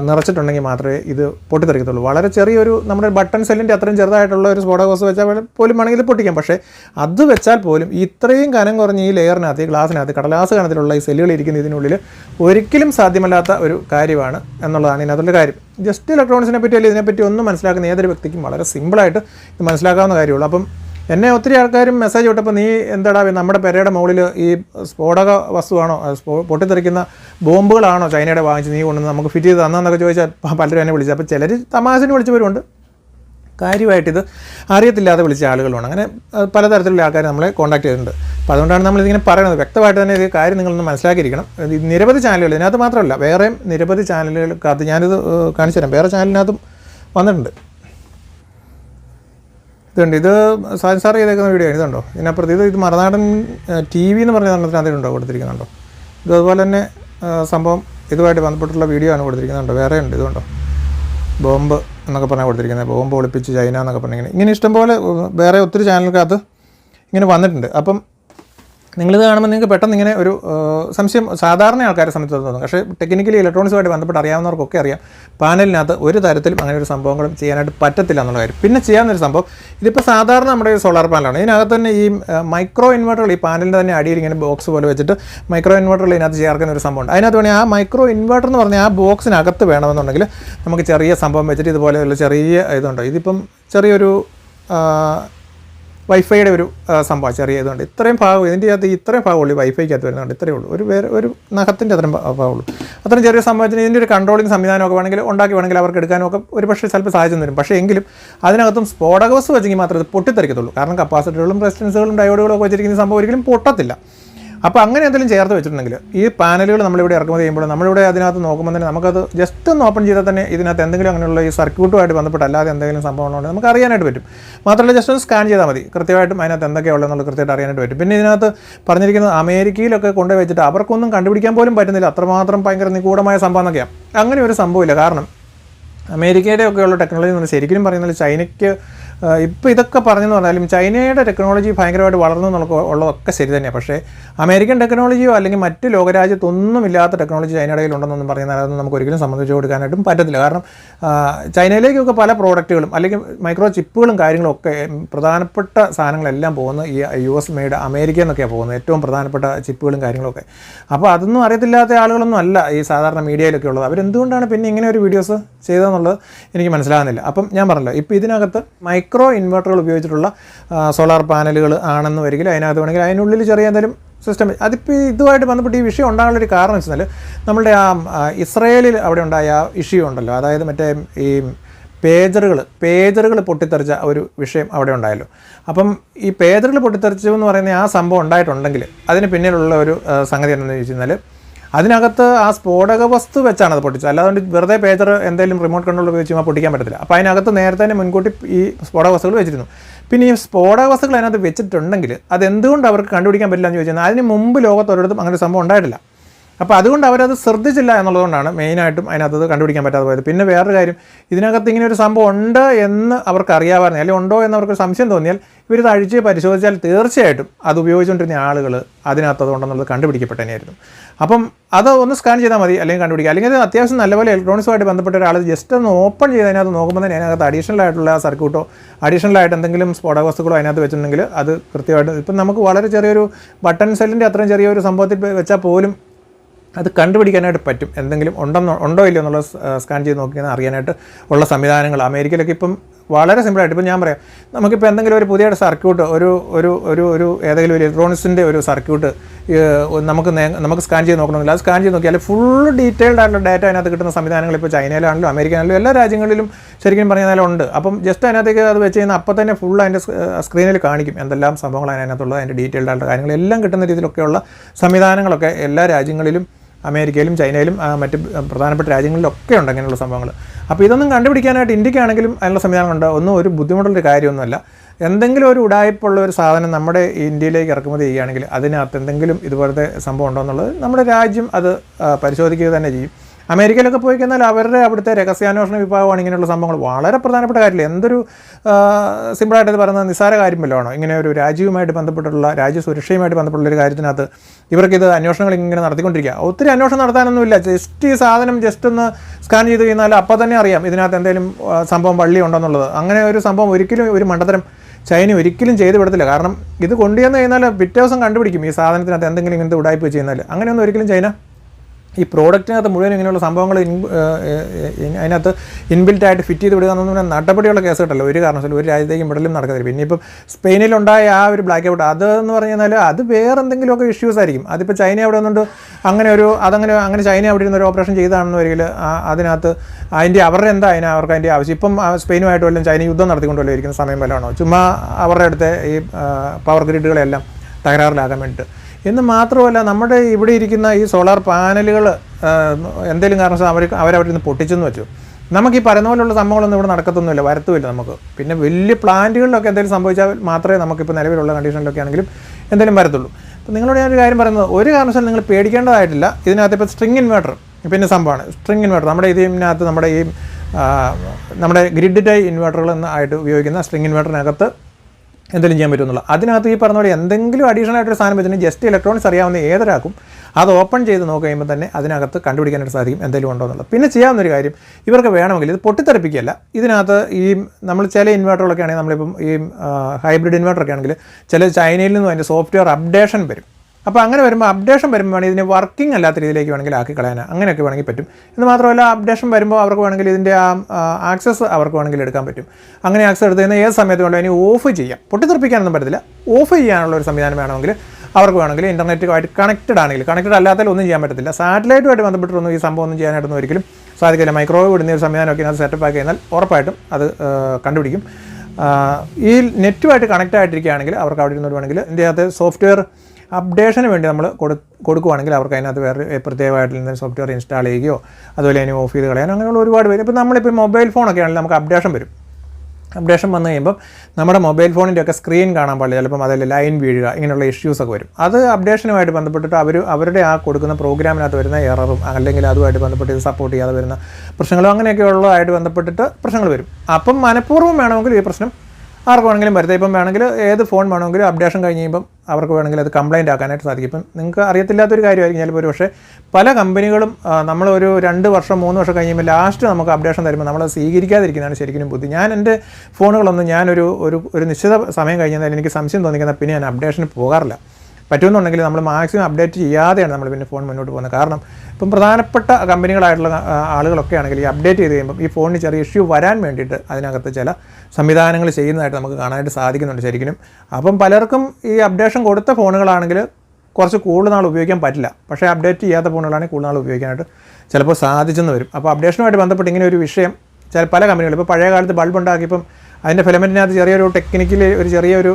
നിറച്ചിട്ടുണ്ടെങ്കിൽ മാത്രമേ ഇത് പൊട്ടിത്തെറിക്കത്തുള്ളൂ. വളരെ ചെറിയൊരു നമ്മുടെ ബട്ടൺ സെല്ലിന്റെ അത്രയും ചെറുതായിട്ടുള്ള ഒരു സ്ഫോടക വസ്തു വെച്ചാൽ പോലും വേണമെങ്കിൽ പൊട്ടിക്കാം. പക്ഷേ അത് വെച്ചാൽ പോലും ഇത്രയും കനം കുറഞ്ഞ ഈ ലെയറിനകത്ത് ഈ ഗ്ലാസ്സിനകത്ത് കടലാസ് കനത്തിലുള്ള ഈ സെല്ലുകൾ ഇരിക്കുന്ന ഇതിനുള്ളിൽ ഒരിക്കലും സാധ്യമല്ലാത്ത ഒരു കാര്യമാണ് എന്നുള്ളതാണ് ഇതിനകത്തുള്ള കാര്യം. ജസ്റ്റ് ഇലക്ട്രോണിക്സിനെ പറ്റി അല്ലെങ്കിൽ ഇതിനെപ്പറ്റി ഒന്നും മനസ്സിലാക്കുന്ന ഏതൊരു വ്യക്തിക്കും വളരെ സിമ്പിളായിട്ട് ഇത് മനസ്സിലാക്കാവുന്ന കാര്യമുള്ളൂ. അപ്പം എന്നെ ഒത്തിരി ആൾക്കാരും മെസ്സേജ് വിട്ടപ്പോൾ നീ എന്താടാ നമ്മുടെ പെരയുടെ മുകളിൽ ഈ സ്ഫോടക വസ്തുവാണോ പൊട്ടിത്തെറിക്കുന്ന ബോംബുകളാണോ ചൈനയുടെ വാങ്ങിച്ച് നീ കൊണ്ടുവന്ന് നമുക്ക് ഫിറ്റ് ചെയ്ത് തന്നെന്നൊക്കെ ചോദിച്ചാൽ പലരും എന്നെ വിളിച്ചു. അപ്പോൾ ചിലർ തമാശന് വിളിച്ചവരുണ്ട് കാര്യമായിട്ടിത് അറിയത്തില്ലാതെ വിളിച്ച ആളുകളുണ്ട് അങ്ങനെ പലതരത്തിലുള്ള ആൾക്കാർ നമ്മളെ കോൺടാക്ട് ചെയ്തിട്ടുണ്ട്. അപ്പോൾ അതുകൊണ്ടാണ് നമ്മളിതിങ്ങനെ പറയുന്നത്. വ്യക്തമായിട്ട് തന്നെ ഇത് കാര്യം നിങ്ങളൊന്ന് മനസ്സിലാക്കിയിരിക്കണം. നിരവധി ചാനലുകൾ ഇതിനകത്ത് മാത്രമല്ല വേറെയും നിരവധി ചാനലുകൾക്കകത്ത് ഞാനിത് കാണിച്ചു തരാം. വേറെ ചാനലിനകത്തും വന്നിട്ടുണ്ട്. ഇതുണ്ട്. ഇത് സാൻസാർ ചെയ്തേക്കുന്ന വീഡിയോ ആണ്. ഇതുണ്ടോ? ഇതിനപ്പുറത്ത് ഇത് ഇത് മറുനാടൻ ടി വി എന്ന് പറഞ്ഞ എണ്ണത്തിനകത്തുണ്ടോ കൊടുത്തിരിക്കുന്നുണ്ടോ? ഇത് അതുപോലെ തന്നെ സംഭവം ഇതുമായിട്ട് ബന്ധപ്പെട്ടുള്ള വീഡിയോ ആണ് കൊടുത്തിരിക്കുന്നുണ്ടോ? വേറെ ഉണ്ട്. ഇതുകൊണ്ടോ ബോംബ് എന്നൊക്കെ പറഞ്ഞാൽ കൊടുത്തിരിക്കുന്നത് ബോംബ് ഒളിപ്പിച്ച് ചൈന എന്നൊക്കെ പറഞ്ഞിങ്ങനെ. ഇങ്ങനെ ഇഷ്ടംപോലെ വേറെ ഒത്തിരി ചാനലുകൾക്കകത്ത് ഇങ്ങനെ വന്നിട്ടുണ്ട്. അപ്പം നിങ്ങളിത് കാണുമ്പോൾ നിങ്ങൾക്ക് പെട്ടെന്ന് ഇങ്ങനെ ഒരു സംശയം സാധാരണ ആൾക്കാരെ സംബന്ധിച്ച് തോന്നും. പക്ഷേ ടെക്നിക്കലി ഇലക്ട്രോണിക്സുമായിട്ട് ബന്ധപ്പെട്ട് അറിയാവുന്നവർക്കൊക്കെ അറിയാം. പാനലിനകത്ത് ഒരു തരത്തിലും അങ്ങനെ ഒരു സംഭവങ്ങളും ചെയ്യാനായിട്ട് പറ്റത്തില്ല എന്നുള്ള കാര്യം. പിന്നെ ചെയ്യാവുന്നൊരു സംഭവം ഇതിപ്പോൾ സാധാരണ നമ്മുടെ ഈ സോളാർ പാനലാണ് ഇതിനകത്ത് തന്നെ ഈ മൈക്രോ ഇൻവെർട്ടറുകൾ ഈ പാനലിന്റെ തന്നെ അടിയിൽ ഇങ്ങനെ ബോക്സ് പോലെ വെച്ചിട്ട് മൈക്രോ ഇൻവെർട്ടറുകൾ ഇതിനകത്ത് ചേർക്കുന്ന ഒരു സംഭവമുണ്ട് അതിനകത്ത് വേണമെങ്കിൽ ആ മൈക്രോ ഇൻവെർട്ടർ എന്ന് പറഞ്ഞാൽ ആ ബോക്സിനകത്ത് വേണമെന്നുണ്ടെങ്കിൽ നമുക്ക് ചെറിയ സംഭവം വെച്ചിട്ട് ഇതുപോലെയുള്ള ചെറിയ ഇതുണ്ട്. ഇതിപ്പം ചെറിയൊരു വൈഫൈയുടെ ഒരു സംഭവം ചെറിയ ഇതുണ്ട് ഇത്രയും ഭാഗം ഇതിന്റെ അകത്ത് ഇത്രയും ഭാഗമുള്ളൂ വൈഫൈക്കകത്ത് വരുന്നുണ്ട് ഇത്രയേ ഉള്ളൂ. ഒരു വേറെ ഒരു നഖത്തിന്റെ അത്രയും ഭാഗമുള്ളൂ അത്രയും ചെറിയ സംഭവത്തിന് ഇതിന്റെ ഒരു കൺട്രോളിങ് സംവിധാനമൊക്കെ വേണമെങ്കിൽ ഉണ്ടാക്കി വേണമെങ്കിൽ അവർക്ക് എടുക്കാനൊക്കെ ഒരു പക്ഷേ ചിലപ്പോൾ സാഹചര്യം വരും. പക്ഷേ എങ്കിലും അതിനകത്തും സ്ഫോടക വസ്തു വെച്ചെങ്കിൽ മാത്രമേ പൊട്ടിത്തെറിക്കത്തുള്ളൂ. കാരണം കപ്പാസിറ്ററുകളും റെസിസ്റ്റൻസുകളും ഡയോഡുകളും ഒക്കെ വെച്ചിരിക്കുന്ന സംഭവം ഒരിക്കലും പൊട്ടത്തില്ല. അപ്പോൾ അങ്ങനെ എന്തെങ്കിലും ചേർത്ത് വെച്ചിട്ടുണ്ടെങ്കിൽ ഈ പാനലുകൾ നമ്മളിവിടെ ഇറക്കുമതി ചെയ്യുമ്പോൾ നമ്മളിവിടെ അതിനകത്ത് നോക്കുമ്പോൾ തന്നെ നമുക്കത് ജസ്റ്റ് ഒന്ന് ഓപ്പൺ ചെയ്താൽ തന്നെ ഇതിനകത്ത് എന്തെങ്കിലും അങ്ങനെയുള്ള ഈ സർക്യൂട്ടുമായിട്ട് ബന്ധപ്പെട്ട് അല്ലാതെ എന്തെങ്കിലും സംഭവങ്ങളുണ്ടെങ്കിൽ നമുക്ക് അറിയാനായിട്ട് പറ്റും. മാത്രമല്ല ജസ്റ്റ് ഒന്ന് സ്കാൻ ചെയ്താൽ മതി. കൃത്യമായിട്ടും അതിനകത്ത് എന്തൊക്കെയുള്ളതെന്നുള്ള കൃത്യമായിട്ട് അറിയാനായിട്ട് പറ്റും. പിന്നെ ഇതിനകത്ത് പറഞ്ഞിരിക്കുന്നത് അമേരിക്കയിലൊക്കെ കൊണ്ടുപോയി വെച്ചിട്ട് അവർക്കൊന്നും കണ്ടുപിടിക്കാൻ പോലും പറ്റുന്നില്ല. അത്രമാത്രം ഭയങ്കര നിഗൂഢമായ സംഭവം എന്നൊക്കെയാണ് അങ്ങനെ ഒരു സംഭവമില്ല. കാരണം അമേരിക്കയുടെ ഒക്കെയുള്ള ടെക്നോളജി എന്ന് പറഞ്ഞാൽ ശരിക്കും പറയുന്നത് ചൈനയ്ക്ക് ഇപ്പോൾ ഇതൊക്കെ പറഞ്ഞെന്ന് പറഞ്ഞാലും ചൈനയുടെ ടെക്നോളജി ഭയങ്കരമായിട്ട് വളർന്നു എന്നുള്ള ഉള്ളതൊക്കെ ശരി തന്നെയാണ് പക്ഷേ അമേരിക്കൻ ടെക്നോളജിയോ അല്ലെങ്കിൽ മറ്റ് ലോകരാജ്യത്തൊന്നും ഇല്ലാത്ത ടെക്നോളജി ചൈനയുടെ കയ്യിലുണ്ടെന്നൊന്നും പറഞ്ഞാൽ അതൊന്നും നമുക്ക് ഒരിക്കലും സംബന്ധിച്ച് കൊടുക്കാനായിട്ടും പറ്റത്തില്ല. കാരണം ചൈനയിലേക്കൊക്കെ പല പ്രോഡക്റ്റുകളും അല്ലെങ്കിൽ മൈക്രോ ചിപ്പുകളും കാര്യങ്ങളും ഒക്കെ പ്രധാനപ്പെട്ട സാധനങ്ങളെല്ലാം പോകുന്നത് ഈ യു എസ് മെയ്ഡ് അമേരിക്കയിൽ നിന്നൊക്കെയാണ് പോകുന്നത്. ഏറ്റവും പ്രധാനപ്പെട്ട ചിപ്പുകളും കാര്യങ്ങളൊക്കെ. അപ്പോൾ അതൊന്നും അറിയത്തില്ലാത്ത ആളുകളൊന്നും അല്ല ഈ സാധാരണ മീഡിയയിലൊക്കെ ഉള്ളത്. അവരെന്തുകൊണ്ടാണ് പിന്നെ ഇങ്ങനെ ഒരു വീഡിയോസ് ചെയ്തതെന്നുള്ളത് എനിക്ക് മനസ്സിലാകുന്നില്ല. അപ്പം ഞാൻ പറഞ്ഞല്ലോ ഇപ്പോൾ ഇതിനകത്ത് മൈക്രോ ഇൻവെർട്ടറുകൾ ഉപയോഗിച്ചിട്ടുള്ള സോളാർ പാനലുകൾ ആണെന്ന് വരികിൽ അതിനകത്ത് വേണമെങ്കിൽ അതിനുള്ളിൽ ചെറിയ എന്തെങ്കിലും സിസ്റ്റം അതിപ്പോൾ ഇതുമായിട്ട് ബന്ധപ്പെട്ട് ഈ വിഷയം ഉണ്ടാകാനുള്ളൊരു കാരണം വെച്ചാൽ നമ്മുടെ ആ, ഇസ്രയേലിൽ അവിടെ ഉണ്ടായ ആ ഇഷ്യൂ ഉണ്ടല്ലോ. അതായത് മറ്റേ ഈ പേജറുകൾ പേജറുകൾ പൊട്ടിത്തെറിച്ച ഒരു വിഷയം അവിടെ ഉണ്ടായല്ലോ. അപ്പം ഈ പേജറുകൾ പൊട്ടിത്തെറിച്ചു എന്ന് പറയുന്ന ആ സംഭവം ഉണ്ടായിട്ടുണ്ടെങ്കിൽ അതിന് പിന്നിലുള്ള ഒരു സംഗതി എന്താണെന്ന് ചോദിച്ചു കഴിഞ്ഞാൽ അതിനകത്ത് ആ സ്ഫോടക വസ്തു വെച്ചാണ് അത് പൊട്ടിച്ചത്. അല്ലാതെ വെറുതെ പേജർ എന്തെങ്കിലും റിമോട്ട് കൺട്രോൾ ഉപയോഗിച്ച് പൊട്ടിക്കാൻ പറ്റത്തില്ല. അപ്പോൾ അതിനകത്ത് നേരത്തെ തന്നെ മുൻകൂട്ടി ഈ സ്ഫോടക വസ്തുക്കൾ വെച്ചിരുന്നു. പിന്നെ ഈ സ്ഫോടക വസ്തുക്കൾ അതിനകത്ത് വെച്ചിട്ടുണ്ടെങ്കിൽ അതെന്തുകൊണ്ട് അവർക്ക് കണ്ടുപിടിക്കാൻ പറ്റില്ല എന്ന് ചോദിച്ചാൽ അതിന് മുമ്പ് ലോകത്ത് ഒരിടത്തും അങ്ങനെ സംഭവം ഉണ്ടായിട്ടില്ല. അപ്പോൾ അതുകൊണ്ട് അവരത് ശ്രദ്ധിച്ചില്ല എന്നുള്ളതുകൊണ്ടാണ് മെയിനായിട്ടും അതിനകത്ത് കണ്ടുപിടിക്കാൻ പറ്റാതെ പോയത്. പിന്നെ വേറൊരു കാര്യം ഇതിനകത്ത് ഇങ്ങനെ ഒരു സംഭവം ഉണ്ട് എന്ന് അവർക്ക് അറിയാമായിരുന്നു. അല്ലെങ്കിൽ ഉണ്ടോ എന്ന് അവർക്ക് സംശയം തോന്നിയാൽ ഇവർ അഴിച്ച് പരിശോധിച്ചാൽ തീർച്ചയായിട്ടും അത് ഉപയോഗിച്ചുകൊണ്ടിരുന്ന ആളുകൾ അതിനകത്ത് അതുകൊണ്ടെന്നുള്ളത് കണ്ടുപിടിക്കപ്പെട്ടതിനായിരുന്നു അപ്പം അത് ഒന്ന് സ്കാൻ ചെയ്താൽ മതി അല്ലെങ്കിൽ കണ്ടുപിടിക്കുക അല്ലെങ്കിൽ അത്യാവശ്യം നല്ലപോലെ ഇലക്ട്രോണിക്സുമായിട്ട് ബന്ധപ്പെട്ട ഒരാൾ ജസ്റ്റ് ഒന്ന് ഓപ്പൺ ചെയ്ത് അതിനകത്ത് നോക്കുമ്പോൾ തന്നെ അതിനകത്ത് അഡീഷണൽ ആയിട്ടുള്ള സർക്യൂട്ടോ അഡീഷണൽ ആയിട്ട് എന്തെങ്കിലും സ്ഫോടക വസ്തുക്കളോ അതിനകത്ത് വെച്ചിട്ടുണ്ടെങ്കിൽ അത് കൃത്യമായിട്ട് ഇപ്പം നമുക്ക് വളരെ ചെറിയൊരു ബട്ടൺ സെല്ലിന്റെ അത്രയും ചെറിയൊരു സംഭവത്തിൽ വെച്ചാൽ പോലും അത് കണ്ടുപിടിക്കാനായിട്ട് പറ്റും. എന്തെങ്കിലും ഉണ്ടെന്നോ ഉണ്ടോ ഇല്ലയോ എന്നുള്ള സ്കാൻ ചെയ്ത് നോക്കിയാൽ അറിയാനായിട്ട് ഉള്ള സംവിധാനങ്ങൾ അമേരിക്കയിലൊക്കെ ഇപ്പം വളരെ സിമ്പിളായിട്ട് ഇപ്പം ഞാൻ പറയാം. നമുക്കിപ്പോൾ എന്തെങ്കിലും ഒരു പുതിയ സർക്യൂട്ട് ഒരു ഒരു ഒരു ഒരു ഏതെങ്കിലും ഒരു ഇലക്ട്രോണിക്സിന്റെ ഒരു സർക്യൂട്ട് നമുക്ക് നമുക്ക് സ്കാൻ ചെയ്ത് നോക്കണമെങ്കിൽ അത് സ്കാൻ ചെയ്ത് നോക്കിയാൽ ഫുൾ ഡീറ്റെയിൽഡ് ആയിട്ടുള്ള ഡാറ്റ അതിനകത്ത് കിട്ടുന്ന സംവിധാനങ്ങൾ ഇപ്പോൾ ചൈനയിലാണെങ്കിലും അമേരിക്കയിലാണെങ്കിലും എല്ലാ രാജ്യങ്ങളിലും ശരിക്കും പറഞ്ഞാൽ ഉണ്ട്. അപ്പം ജസ്റ്റ് അതിനകത്തേക്ക് അത് വെച്ച് കഴിഞ്ഞാൽ അപ്പോൾ തന്നെ ഫുൾ അതിന്റെ സ്ക്രീനിൽ കാണിക്കും എന്തെല്ലാം സംഭവങ്ങളാണ് അതിനകത്തുള്ളത് അതിന്റെ ഡീറ്റെയിൽഡ് ആയിട്ടുള്ള കാര്യങ്ങളെല്ലാം കിട്ടുന്ന രീതിയിലൊക്കെയുള്ള സംവിധാനങ്ങളൊക്കെ എല്ലാ രാജ്യങ്ങളിലും അമേരിക്കയിലും ചൈനയിലും മറ്റ് പ്രധാനപ്പെട്ട രാജ്യങ്ങളിലൊക്കെ ഉണ്ട് അങ്ങനെയുള്ള സംഭവങ്ങൾ. അപ്പോൾ ഇതൊന്നും കണ്ടുപിടിക്കാനായിട്ട് ഇന്ത്യക്കാണെങ്കിലും അതിനുള്ള സംവിധാനമുണ്ട് ഒന്നും ഒരു ബുദ്ധിമുട്ടുള്ളൊരു കാര്യമൊന്നുമല്ല. എന്തെങ്കിലും ഒരു ഉടായ്പുള്ള ഒരു സാധനം നമ്മുടെ ഇന്ത്യയിലേക്ക് ഇറക്കുമതി ചെയ്യുകയാണെങ്കിൽ അതിനകത്ത് എന്തെങ്കിലും ഇതുപോലത്തെ സംഭവം ഉണ്ടോ എന്നുള്ളത് നമ്മുടെ രാജ്യം അത് പരിശോധിക്കുക തന്നെ ചെയ്യും. അമേരിക്കയിലൊക്കെ പോയി കഴിഞ്ഞാൽ അവരുടെ അവിടുത്തെ രഹസ്യാന്വേഷണ വിഭാഗമാണ് ഇങ്ങനെയുള്ള സംഭവങ്ങൾ. വളരെ പ്രധാനപ്പെട്ട കാര്യമില്ല. എന്തൊരു സിമ്പിളായിട്ട് ഇത് പറയുന്നത് നിസ്സാര കാര്യമല്ലോണോ ഇങ്ങനെ ഒരു രാജ്യവുമായിട്ട് ബന്ധപ്പെട്ടുള്ള രാജ്യ സുരക്ഷയുമായിട്ട് ബന്ധപ്പെട്ടുള്ള ഒരു കാര്യത്തിനകത്ത് ഇവർക്ക് അന്വേഷണങ്ങൾ ഇങ്ങനെ നടത്തിക്കൊണ്ടിരിക്കുക. ഒത്തിരി അന്വേഷണം നടത്താനൊന്നുമില്ല. ജസ്റ്റ് ഈ സാധനം ജസ്റ്റ് ഒന്ന് സ്കാൻ ചെയ്ത് കഴിഞ്ഞാൽ അപ്പോൾ തന്നെ അറിയാം ഇതിനകത്ത് എന്തെങ്കിലും സംഭവം വള്ളി ഉണ്ടെന്നുള്ളത്. അങ്ങനെ ഒരു സംഭവം ഒരിക്കലും ഒരു മണ്ടത്തരം ചൈന ഒരിക്കലും ചെയ്ത് വിടത്തില്ല. കാരണം ഇത് കൊണ്ടുവന്ന് കഴിഞ്ഞാൽ പിറ്റേ ദിവസം കണ്ടുപിടിക്കും ഈ സാധനത്തിനകത്ത് എന്തെങ്കിലും ഇങ്ങനത്തെ ഉടായ്പ ചെയ്യുന്നാൽ അങ്ങനെയൊന്നും ഒരിക്കലും ചൈന ഈ പ്രോഡക്റ്റിനകത്ത് മുഴുവൻ ഇങ്ങനെയുള്ള സംഭവങ്ങൾ അതിനകത്ത് ഇൻബിൽറ്റ് ആയിട്ട് ഫിറ്റ് ചെയ്ത് വിടുക എന്നൊന്നും പറഞ്ഞാൽ നടപടിയുള്ള കേസ് കേട്ടല്ലോ. ഒരു കാരണവശാലും ഒരു രാജ്യത്തേക്കും വിടലും നടക്കത്തില്ല. പിന്നെ ഇപ്പം സ്പെയിനിലുണ്ടായ ആ ഒരു ബ്ലാക്ക് ഔട്ട് അതെന്ന് പറഞ്ഞു കഴിഞ്ഞാൽ അത് വേറെ എന്തെങ്കിലുമൊക്കെ ഇഷ്യൂസ് ആയിരിക്കും. അതിപ്പോൾ ചൈന അവിടെ നിന്നുകൊണ്ട് അങ്ങനെ ഒരു അതങ്ങനെ അങ്ങനെ ചൈന അവിടെ ഇരുന്നൊരു ഓപ്പറേഷൻ ചെയ്താണെന്ന് വരികിൽ അതിനകത്ത് അതിന്റെ അവരുടെ എന്താ അതിന് അവർക്ക് അതിന്റെ ആവശ്യം? ഇപ്പം സ്പെയിനുമായിട്ട് വല്ലതും ചൈന യുദ്ധം നടത്തിക്കൊണ്ടല്ലോ ഇരിക്കുന്ന സമയം വല്ലതാണോ ചുമ്മാ അവരുടെ അടുത്ത് ഈ പവർ ഗ്രിഡുകളെല്ലാം തകരാറിലാകാൻ വേണ്ടിയിട്ട്. എന്ന് മാത്രമല്ല നമ്മുടെ ഇവിടെ ഇരിക്കുന്ന ഈ സോളാർ പാനലുകൾ എന്തെങ്കിലും കാരണവശാൽ അവർ അവരവിടെ നിന്ന് പൊട്ടിച്ചെന്ന് വെച്ചു നമുക്ക് ഈ പറയുന്ന പോലുള്ള സംഭവങ്ങളൊന്നും ഇവിടെ നടക്കത്തൊന്നുമില്ല വരത്തുമില്ല നമുക്ക്. പിന്നെ വലിയ പ്ലാന്റുകളിലൊക്കെ എന്തെങ്കിലും സംഭവിച്ചാൽ മാത്രമേ നമുക്കിപ്പോൾ നിലവിലുള്ള കണ്ടീഷനിലൊക്കെ ആണെങ്കിലും എന്തെങ്കിലും വരത്തുള്ളൂ. അപ്പോൾ നിങ്ങളോട് ഞാനൊരു കാര്യം പറയുന്നത് ഒരു കാരണവശാലും നിങ്ങൾ പേടിക്കേണ്ടതായിട്ടില്ല. ഇതിനകത്ത് ഇപ്പോൾ സ്ട്രിങ് ഇൻവേർട്ടർ പിന്നെ സംഭവമാണ്. സ്ട്രിങ് ഇൻവേർട്ടർ നമ്മുടെ ഇതിനകത്ത് നമ്മുടെ ഈ നമ്മുടെ ഗ്രിഡ് ടൈ ഇൻവേർട്ടറുകൾ എന്നായിട്ട് ഉപയോഗിക്കുന്ന സ്ട്രിങ് ഇൻവേർട്ടറിനകത്ത് എന്തെങ്കിലും ചെയ്യാൻ പറ്റുമെന്നുള്ള അതിനകത്ത് ഈ പറഞ്ഞ പോലെ എന്തെങ്കിലും അഡീഷണൽ ആയിട്ടൊരു സാധനം വെച്ചാൽ ജസ്റ്റ് ഇലക്ട്രോണിക്സ് അറിയാവുന്ന ഏതൊരാൾക്കും അത് ഓപ്പൺ ചെയ്ത് നോക്കി കഴിയുമ്പോൾ തന്നെ അതിനകത്ത് കണ്ടുപിടിക്കാനായിട്ട് സാധിക്കും എന്തെങ്കിലും ഉണ്ടോ എന്നുള്ളത്. പിന്നെ ചെയ്യാവുന്ന ഒരു കാര്യം ഇവർക്ക് വേണമെങ്കിൽ ഇത് പൊട്ടിത്തെറിപ്പിക്കുകയല്ല. ഇതിനകത്ത് ഈ നമ്മൾ ചില ഇൻവേർട്ടറുകളൊക്കെ ആണെങ്കിൽ നമ്മളിപ്പം ഈ ഹൈബ്രിഡ് ഇൻവേർട്ടറൊക്കെ ആണെങ്കിൽ ചില ചൈനയിൽ നിന്നും അതിന്റെ സോഫ്റ്റ്വെയർ അപ്ഡേഷൻ വരും. അപ്പോൾ അങ്ങനെ വരുമ്പോൾ അപ്ഡേഷൻ വരുമ്പോൾ വേണമെങ്കിൽ ഇതിനെ വർക്കിംഗ് അല്ലാത്ത രീതിയിലേക്ക് വേണമെങ്കിൽ ആക്കി കളയാൻ അങ്ങനെയൊക്കെ വേണമെങ്കിൽ പറ്റും. എന്ന് മാത്രമല്ല അപ്ഡേഷൻ വരുമ്പോൾ അവർക്ക് വേണമെങ്കിൽ ഇതിന്റെ ആ ആക്സസ് അവർക്ക് വേണമെങ്കിൽ എടുക്കാൻ പറ്റും. അങ്ങനെ ആക്സസ് എടുത്ത് കഴിഞ്ഞാൽ ഏത് സമയത്ത് വേണമെങ്കിൽ ഇനി ഓഫ് ചെയ്യാം. പൊട്ടിത്തെറിപ്പിക്കാനൊന്നും പറ്റത്തില്ല. ഓഫ് ചെയ്യാനുള്ള ഒരു സംവിധാനം വേണമെങ്കിൽ അവർക്ക് വേണമെങ്കിൽ ഇന്റർനെറ്റുമായിട്ട് കണക്റ്റഡ് ആണെങ്കിൽ കണക്റ്റഡ് അല്ലാത്തതിൽ ഒന്നും ചെയ്യാൻ പറ്റത്തില്ല. സാറ്റലൈറ്റുമായിട്ട് ബന്ധപ്പെട്ടിട്ടൊന്നും ഈ സംഭവം ഒന്നും ചെയ്യാനായിട്ടൊന്നും ഒരിക്കലും സാധിക്കില്ല. മൈക്രോവേവ് ഇടുന്ന ഒരു സംവിധാനമൊക്കെ അത് സെറ്റപ്പ് ആക്കി കഴിഞ്ഞാൽ ഉറപ്പായിട്ടും അത് കണ്ടുപിടിക്കും. ഈ നെറ്റുമായിട്ട് കണക്റ്റ് ആയിട്ടിരിക്കുകയാണെങ്കിൽ അവർക്ക് അവിടെ ഇരുന്നോട് വേണമെങ്കിൽ ഇതിന്റെ അകത്ത് സോഫ്റ്റ്വെയർ അപ്ഡേഷന് വേണ്ടി നമ്മൾ കൊടു കൊടുക്കുവാണെങ്കിൽ അവർക്ക് അതിനകത്ത് വേറെ പ്രത്യേകമായിട്ട് എന്തെങ്കിലും സോഫ്റ്റ്വെയർ ഇൻസ്റ്റാൾ ചെയ്യുകയോ അതുപോലെ അതിനെ ഓഫ് ചെയ്ത് കളയാനോ അങ്ങനെയുള്ള ഒരുപാട് പേര്. ഇപ്പോൾ നമ്മളിപ്പോൾ മൊബൈൽ ഫോണൊക്കെ ആണെങ്കിൽ നമുക്ക് അപ്ഡേഷൻ വരും. അപ്ഡേഷൻ വന്നു കഴിയുമ്പം നമ്മുടെ മൊബൈൽ ഫോണിന്റെ ഒക്കെ സ്ക്രീൻ കാണാൻ പാടില്ല. ചിലപ്പം അതിൽ ലൈൻ വീഴുക ഇങ്ങനെയുള്ള ഇഷ്യൂസൊക്കെ വരും. അത് അപ്ഡേഷനുമായിട്ട് ബന്ധപ്പെട്ടിട്ട് അവർ അവരുടെ ആ കൊടുക്കുന്ന പ്രോഗ്രാമിനകത്ത് വരുന്ന എററും അല്ലെങ്കിൽ അതുമായിട്ട് ബന്ധപ്പെട്ട് ഇത് സപ്പോർട്ട് ചെയ്യാതെ വരുന്ന പ്രശ്നങ്ങളും അങ്ങനെയൊക്കെ ഉള്ളതായിട്ട് ബന്ധപ്പെട്ടിട്ട് പ്രശ്നങ്ങൾ വരും. അപ്പം മനഃപൂർവം വേണമെങ്കിൽ ഈ പ്രശ്നം ആർക്ക് വേണമെങ്കിലും വരുന്നത് ഇപ്പം വേണമെങ്കിൽ ഏത് ഫോൺ വേണമെങ്കിലും അപ്ഡേഷൻ കഴിഞ്ഞ് കഴിയുമ്പം അവർക്ക് വേണമെങ്കിൽ അത് കംപ്ലൈന്റ് ആക്കാനായിട്ട് സാധിക്കും. ഇപ്പം നിങ്ങൾക്ക് അറിയത്തില്ലാത്തൊരു കാര്യമായിരിക്കും ചിലപ്പോൾ ഒരു പക്ഷേ പല കമ്പനികളും നമ്മളൊരു രണ്ട് വർഷം മൂന്ന് വർഷം കഴിയുമ്പോൾ ലാസ്റ്റ് നമുക്ക് അപ്ഡേഷൻ തരുമ്പോൾ നമ്മൾ സ്വീകരിക്കാതിരിക്കുന്നതാണ് ശരിക്കും ബുദ്ധി. ഞാൻ എന്റെ ഫോണുകളൊന്നും ഞാനൊരു ഒരു ഒരു നിശ്ചിത സമയം കഴിഞ്ഞാൽ എനിക്ക് സംശയം തോന്നിക്കുന്ന പിന്നെ ഞാൻ അപ്ഡേഷന് പോകാറില്ല. പറ്റുമെന്നുണ്ടെങ്കിൽ നമ്മൾ മാക്സിമം അപ്ഡേറ്റ് ചെയ്യാതെയാണ് നമ്മൾ പിന്നെ ഫോൺ മുന്നോട്ട് പോകുന്നത്. കാരണം ഇപ്പം പ്രധാനപ്പെട്ട കമ്പനികളായിട്ടുള്ള ആളുകളൊക്കെ ആണെങ്കിൽ ഈ അപ്ഡേറ്റ് ചെയ്ത് കഴിയുമ്പോൾ ഈ ഫോണിന് ചെറിയ ഇഷ്യൂ വരാൻ വേണ്ടിയിട്ട് അതിനകത്ത് ചില സംവിധാനങ്ങൾ ചെയ്യുന്നതായിട്ട് നമുക്ക് കാണാനായിട്ട് സാധിക്കുന്നുണ്ട് ശരിക്കും. അപ്പം പലർക്കും ഈ അപ്ഡേഷൻ കൊടുത്ത ഫോണുകളാണെങ്കിൽ കുറച്ച് കൂടുതൽ നാൾ ഉപയോഗിക്കാൻ പറ്റില്ല. പക്ഷേ അപ്ഡേറ്റ് ചെയ്യാത്ത ഫോണുകളാണെങ്കിൽ കൂടുതൽ നാൾ ഉപയോഗിക്കാനായിട്ട് ചിലപ്പോൾ സാധിച്ചെന്ന് വരും. അപ്പോൾ അപ്ഡേഷനുമായിട്ട് ബന്ധപ്പെട്ട് ഇങ്ങനെ ഒരു വിഷയം ചില പല കമ്പനികളും ഇപ്പോൾ പഴയ കാലത്ത് ബൾബ് ഉണ്ടാക്കിയപ്പം അതിന്റെ ഫിലമെന്റിനകത്ത് ചെറിയൊരു ടെക്നിക്കലി ഒരു ചെറിയൊരു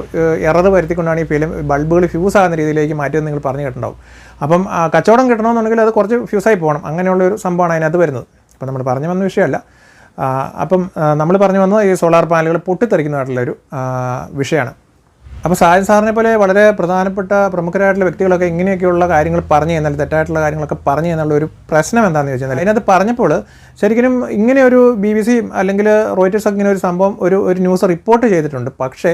എറർ വരുത്തിക്കൊണ്ടാണ് ഈ ഫിലിം ബൾബുകൾ ഫ്യൂസ് ആകുന്ന രീതിയിലേക്ക് മാറ്റിയത് നിങ്ങൾ പറഞ്ഞു കേട്ടിട്ടുണ്ടാവും. അപ്പം കച്ചവടം കിട്ടണമെന്നുണ്ടെങ്കിൽ അത് കുറച്ച് ഫ്യൂസായി പോകണം. അങ്ങനെയുള്ള ഒരു സംഭവമാണ് അതിനകത്ത് വരുന്നത്. അപ്പം നമ്മൾ പറഞ്ഞു വന്ന വിഷയമല്ല. അപ്പം നമ്മൾ പറഞ്ഞു വന്നത് ഈ സോളാർ പാനലുകൾ പൊട്ടിത്തെറിക്കുന്നതായിട്ടുള്ളൊരു വിഷയമാണ്. അപ്പോൾ സായൻ സാറിനെ പോലെ വളരെ പ്രധാനപ്പെട്ട പ്രമുഖരായിട്ടുള്ള വ്യക്തികളൊക്കെ ഇങ്ങനെയൊക്കെയുള്ള കാര്യങ്ങൾ പറഞ്ഞു തന്നാൽ തെറ്റായിട്ടുള്ള കാര്യങ്ങളൊക്കെ പറഞ്ഞു എന്നുള്ള ഒരു പ്രശ്നം എന്താണെന്ന് ചോദിച്ചാൽ അതിനകത്ത് പറഞ്ഞപ്പോൾ ശരിക്കും ഇങ്ങനെ ഒരു ബി ബി സി അല്ലെങ്കിൽ റോയിറ്റേഴ്സ് ഇങ്ങനെ ഒരു സംഭവം ഒരു ഒരു ന്യൂസ് റിപ്പോർട്ട് ചെയ്തിട്ടുണ്ട്. പക്ഷേ